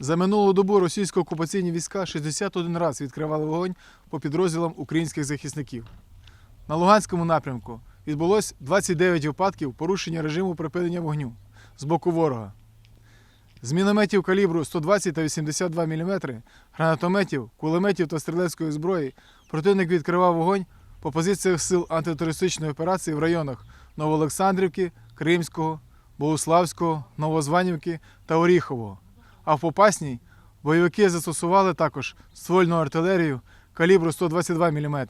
За минулу добу російсько-окупаційні війська 61 раз відкривали вогонь по підрозділам українських захисників. На Луганському напрямку відбулось 29 випадків порушення режиму припинення вогню з боку ворога. З мінометів калібру 120 та 82 мм, гранатометів, кулеметів та стрілецької зброї противник відкривав вогонь по позиціях сил антитерористичної операції в районах Новоолександрівки, Кримського, Богуславського, Новозванівки та Оріхового. А в Попасній бойовики застосували також ствольну артилерію калібру 122 мм.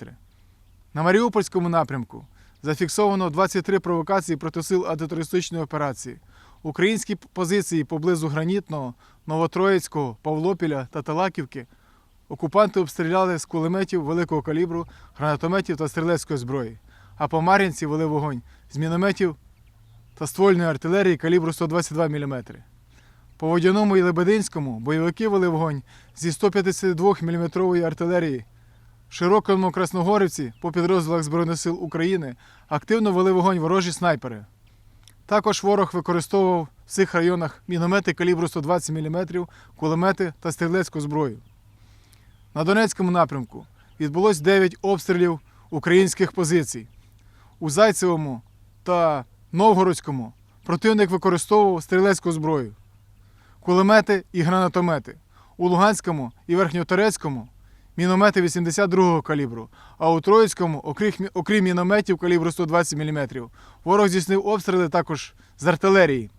На Маріупольському напрямку зафіксовано 23 провокації проти сил антитерористичної операції. Українські позиції поблизу Гранітного, Новотроїцького, Павлопіля та Талаківки окупанти обстріляли з кулеметів великого калібру, гранатометів та стрілецької зброї. А по Мар'їнці вели вогонь з мінометів та ствольної артилерії калібру 122 мм. По Водяному і Лебединському бойовики вели вогонь зі 152 мм артилерії. Широкому Красногорівці по підрозділах Збройних сил України активно вели вогонь ворожі снайпери. Також ворог використовував в цих районах міномети калібру 120 мм, кулемети та стрілецьку зброю. На Донецькому напрямку відбулось 9 обстрілів українських позицій. У Зайцевому та Новгородському противник використовував стрілецьку зброю, кулемети і гранатомети. У Луганському і Верхньоторецькому міномети 82-го калібру, а у Троїцькому, окрім, мінометів калібру 120 мм, ворог здійснив обстріли також з артилерії.